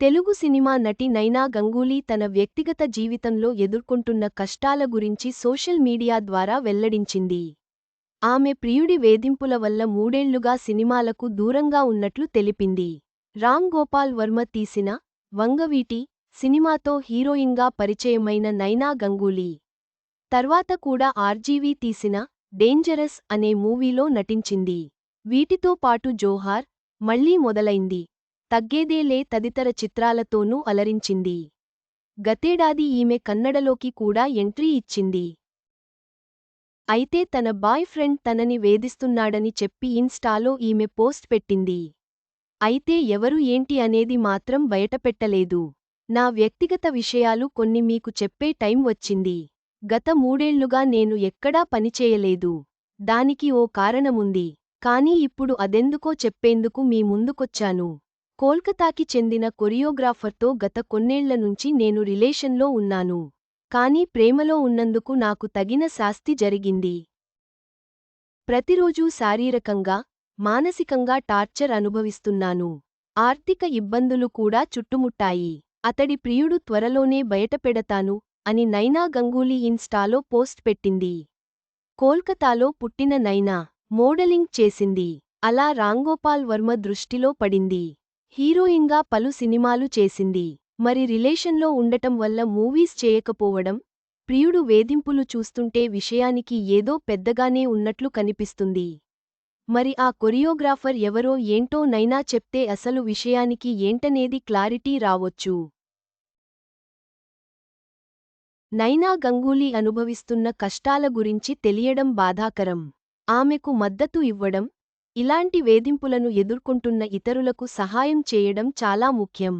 Telugu cinema నటి నైనా గంగూలీ తన వ్యక్తిగత జీవితంలో ఎదుర్కొంటున్న కష్టాల గురించి సోషల్ మీడియా ద్వారా వెల్లడించింది. ఆమె ప్రియుడి వేధింపుల వల్ల మూడేళ్ళుగా సినిమాలకు దూరంగా ఉన్నట్లు తెలిపింది. రామ్ గోపాల్ వర్మ తీసిన వంగవీటి సినిమాతో హీరోయిన్గా పరిచయమైన నైనా గంగూలీ. తర్వాత కూడా ఆర్జీవీ తీసిన డేంజరస్ అనే మూవీలో నటించింది. వీటితో పాటు జోహార్ మళ్ళీ మొదలైంది. తగ్గేదేలే తదితర చిత్రాలతోనూ అలరించింది. గతేడాది ఈమె కన్నడలోకి కూడా ఎంట్రీ ఇచ్చింది. అయితే తన బాయ్ ఫ్రెండ్ తనని వేధిస్తున్నాడని చెప్పి ఇన్స్టాలో ఈమె పోస్ట్ పెట్టింది. అయితే ఎవరు ఏంటి అనేది మాత్రం బయటపెట్టలేదు. నా వ్యక్తిగత విషయాలు కొన్ని మీకు చెప్పే టైం వచ్చింది. గత మూడేళ్ళుగా నేను ఎక్కడా పనిచేయలేదు దానికి ఓ కారణముంది. కానీ ఇప్పుడు అదెందుకో చెప్పేందుకు మీ ముందుకొచ్చాను. కోల్కతాకి చెందిన కొరియోగ్రాఫర్తో గత కొన్నేళ్ళ నుంచి నేను రిలేషన్లో ఉన్నాను. కానీ ప్రేమలో ఉన్నందుకు నాకు తగిన శాస్తి జరిగింది. ప్రతిరోజూ శారీరకంగా మానసికంగా టార్చర్ అనుభవిస్తున్నాను. ఆర్థిక ఇబ్బందులు కూడా చుట్టుముట్టాయి. అతడి ప్రియుడు త్వరలోనే బయటపెడతాను అని నైనా గంగూలీ ఇన్స్టాలో పోస్ట్ పెట్టింది. కోల్కతాలో పుట్టిన నైనా మోడలింగ్ చేసింది. అలా రాంగోపాల్ వర్మ దృష్టిలో పడింది. హీరోయిన్గా పలు సినిమాలు చేసింది. మరి రిలేషన్లో ఉండటం వల్ల మూవీస్ చేయకపోవడం ప్రియుడు వేధింపులు చూస్తుంటే విషయానికి ఏదో పెద్దగానే ఉన్నట్లు కనిపిస్తుంది. మరి ఆ కొరియోగ్రాఫర్ ఎవరో ఏంటో నైనా చెప్తే అసలు విషయానికి ఏంటనేది క్లారిటీ రావొచ్చు. నైనా గంగూలీ అనుభవిస్తున్న కష్టాల గురించి తెలియడం బాధాకరం. ఆమెకు మద్దతు ఇవ్వడం ఇలాంటి వేధింపులను ఎదుర్కొంటున్న ఇతరులకు సహాయం చేయడం చాలా ముఖ్యం.